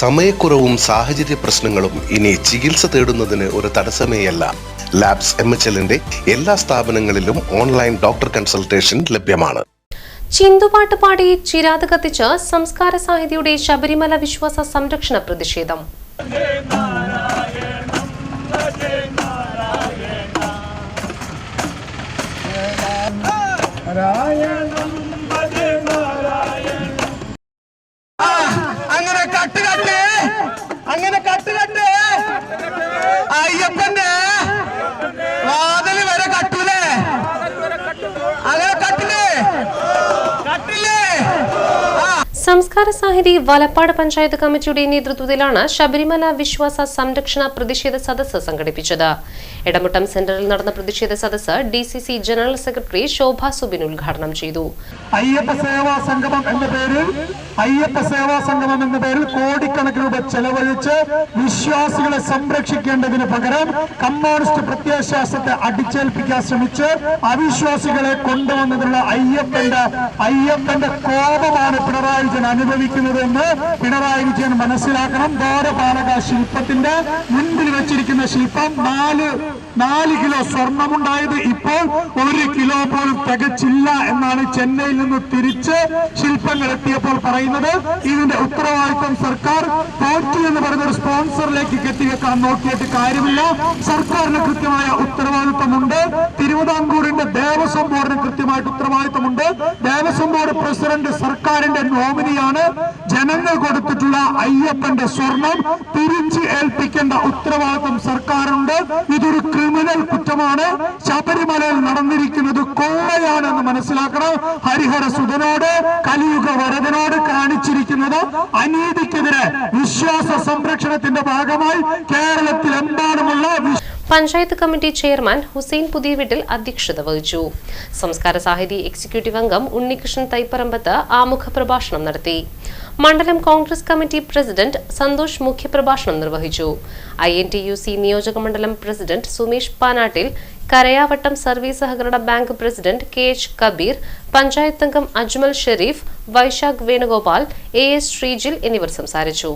സമയക്കുറവും സാഹചര്യ പ്രശ്നങ്ങളും ഇനി ചികിത്സ തേടുന്നതിന് ഒരു തടസ്സമേയല്ല. ലാബ്സ് എം എച്ച് എല്ലിന്റെ എല്ലാ സ്ഥാപനങ്ങളിലും ഓൺലൈൻ ഡോക്ടർ കൺസൾട്ടേഷൻ ലഭ്യമാണ്. ചിന്തുപാട്ട് പാടി ചിരാത് കത്തിച്ച് സംസ്കാര സാഹിതിയുടെ ശബരിമല വിശ്വാസ സംരക്ഷണ പ്രതിഷേധം. അങ്ങനെ അങ്ങനെ കട്ട് കട്ട് അയ്യപ്പന്റെ. വാതിൽ വരെ കട്ടൂലേ? അങ്ങനെ കട്ടില്ലേ കട്ടില്ലേ സംസ്കാര സാഹിതി വലപ്പാട് പഞ്ചായത്ത് കമ്മിറ്റിയുടെ നേതൃത്വത്തിലാണ് ശബരിമല വിശ്വാസ സംരക്ഷണ പ്രതിഷേധ സദസ്സ് സംഘടിപ്പിച്ചത്. എടമുട്ടം സെന്ററിൽ നടന്ന പ്രതിഷേധ സദസ്സ് D C C general secretary Shobha Subin ഉദ്ഘാടനം ചെയ്തു. അയ്യപ്പ സേവാ സംഗമം എന്ന പേരിൽ അയ്യപ്പ സേവാ സംഗമം എന്ന പേരിൽ കോടിക്കണക്കിന് രൂപ ചെലവഴിച്ച് വിശ്വാസികളെ സംരക്ഷിക്കേണ്ടതിന് പകരം കമ്മ്യൂണിസ്റ്റ് പ്രത്യയശാസ്ത്രത്തെ അടിച്ചേൽപ്പിക്കാൻ ശ്രമിച്ച് അവിശ്വാസികളെ കൊണ്ടുവന്നതിനുള്ള അയ്യപ്പന്റെ അയ്യപ്പന്റെ കോപമാണ് പിണറായി വിജയൻ അനുഭവിക്കുന്നത് പിണറായി വിജയൻ മനസ്സിലാക്കണം. ദ്വാരപാലക ശില്പത്തിന്റെ മുൻപിൽ വെച്ചിരിക്കുന്ന ശില്പം നാല് നാല് കിലോ സ്വർണമുണ്ടായത് ഇപ്പോൾ ഒരു കിലോ പോലും തികച്ചില്ല എന്നാണ് ചെന്നൈയിൽ നിന്ന് തിരിച്ച് ശില്പങ്ങൾ എത്തിയപ്പോൾ പറയുന്നത്. ഇതിന്റെ ഉത്തരവാദിത്വം സർക്കാർ. പോറ്റി എന്ന് പറയുന്ന ഒരു സ്പോൺസറിലേക്ക് കെട്ടിവെക്കാൻ നോക്കിയിട്ട് കാര്യമില്ല. സർക്കാരിന് കൃത്യമായ ഉത്തരവാദിത്വമുണ്ട്. തിരുവിതാംകൂറിന്റെ ദേവസ്വം ബോർഡിന് കൃത്യമായിട്ട് ഉത്തരവാദിത്വമുണ്ട് ദേവസ്വം ബോർഡ് പ്രസിഡന്റ് സർക്കാരിന്റെ നോമിനിയാണ്. ജനങ്ങൾ കൊടുത്തിട്ടുള്ള അയ്യപ്പന്റെ സ്വർണം തിരിച്ച് ഏൽപ്പിക്കേണ്ട ഉത്തരവാദിത്തം സർക്കാരുണ്ട് ഇതൊരു ക്രിമിനൽ കുറ്റമാണ്. ശബരിമലയിൽ നടന്നിരിക്കുന്നത് കൊള്ളയാണെന്ന് മനസ്സിലാക്കണം. ഹരിഹര സുധനോട് കലിയുഗ വരദനോട് കാണിച്ചിരിക്കുന്നത് അനീതിക്കെതിരെ വിശ്വാസ സംരക്ഷണത്തിന്റെ ഭാഗമായി കേരളത്തിലെമ്പാടുമുള്ള പഞ്ചായത്ത് കമ്മിറ്റി ചെയർമാൻ ഹുസൈൻ പുതിയവീട്ടിൽ അധ്യക്ഷത വഹിച്ചു. സംസ്കാര സാഹിതി എക്സിക്യൂട്ടീവ് അംഗം ഉണ്ണികൃഷ്ണൻ തൈപ്പറമ്പത്ത് ആമുഖ പ്രഭാഷണം നടത്തി. മണ്ഡലം കോൺഗ്രസ് കമ്മിറ്റി പ്രസിഡന്റ് സന്തോഷ് മുഖ്യപ്രഭാഷണം നിർവഹിച്ചു. I N T U C നിയോജക മണ്ഡലം പ്രസിഡന്റ് സുമേഷ് പാനാട്ടിൽ കരയാവട്ടം സർവീസ് സഹകരണ bank president K H Kabeer panchayat അംഗം അജ്മൽ ഷെരീഫ് വൈശാഖ് വേണുഗോപാൽ എ എസ് ശ്രീജിൽ എന്നിവർ സംസാരിച്ചു.